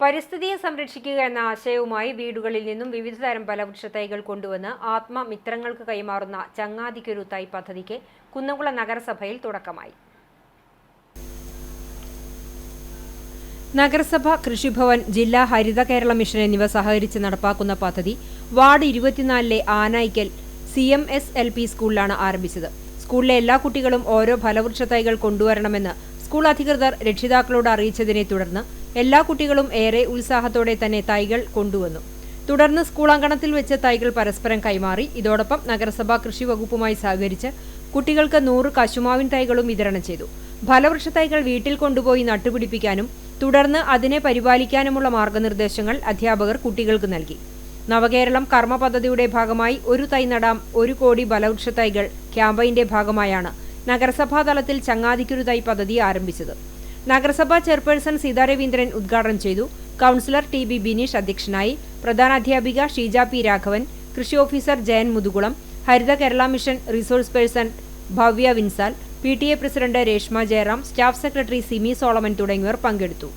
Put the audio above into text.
പരിസ്ഥിതിയെ സംരക്ഷിക്കുക എന്ന ആശയവുമായി വീടുകളിൽ നിന്നും വിവിധ തരം ഫലവൃക്ഷ തൈകൾ കൊണ്ടുവന്ന് ആത്മമിത്രങ്ങൾക്ക് കൈമാറുന്ന ചങ്ങാതിക്കൊരു തൈ പദ്ധതിക്ക് കുന്നംകുളം നഗരസഭയിൽ തുടക്കമായി. നഗരസഭ കൃഷിഭവൻ ജില്ലാ ഹരിത കേരള മിഷൻ എന്നിവ സഹകരിച്ച് നടപ്പാക്കുന്ന പദ്ധതി വാർഡ് ഇരുപത്തിനാലിലെ Anayikkal C M S L P സ്കൂളിലാണ് ആരംഭിച്ചത്. സ്കൂളിലെ എല്ലാ കുട്ടികളും ഓരോ ഫലവൃക്ഷ തൈകൾ കൊണ്ടുവരണമെന്ന് സ്കൂൾ അധികൃതർ രക്ഷിതാക്കളോട് അറിയിച്ചതിനെ തുടർന്ന് എല്ലാ കുട്ടികളും ഏറെ ഉത്സാഹത്തോടെ തന്നെ തൈകൾ കൊണ്ടുവന്നു. തുടർന്ന് സ്കൂൾ അങ്കണത്തിൽ വെച്ച് തൈകൾ പരസ്പരം കൈമാറി. ഇതോടൊപ്പം നഗരസഭാ കൃഷി വകുപ്പുമായി സഹകരിച്ച് കുട്ടികൾക്ക് നൂറ് കശുമാവിൻ തൈകളും വിതരണം ചെയ്തു. ഫലവൃക്ഷ തൈകൾ വീട്ടിൽ കൊണ്ടുപോയി നട്ടുപിടിപ്പിക്കാനും തുടർന്ന് അതിനെ പരിപാലിക്കാനുമുള്ള മാർഗനിർദ്ദേശങ്ങൾ അധ്യാപകർ കുട്ടികൾക്ക് നൽകി. നവകേരളം കർമ്മ പദ്ധതിയുടെ ഭാഗമായി ഒരു തൈ നടാം ഒരു കോടി ഫലവൃക്ഷ തൈകൾ ക്യാമ്പയിന്റെ ഭാഗമായാണ് നഗരസഭാ തലത്തിൽ ചങ്ങാതിക്കൊരു തൈ പദ്ധതി ആരംഭിച്ചത്. നഗരസഭാ ചെയർപേഴ്സൺ സീതാ രവീന്ദ്രൻ ഉദ്ഘാടനം ചെയ്തു. കൌൺസിലർ ടി ബി ബിനീഷ് അധ്യക്ഷനായി. പ്രധാനാധ്യാപിക ഷീജ പി രാഘവൻ കൃഷി officer Jayan Muthukulam Haritha Kerala mission resource person Bhavya Vinsal P T A president Reshma Jayaram staff secretary Simi Solomon തുടങ്ങിയവർ പങ്കെടുത്തു.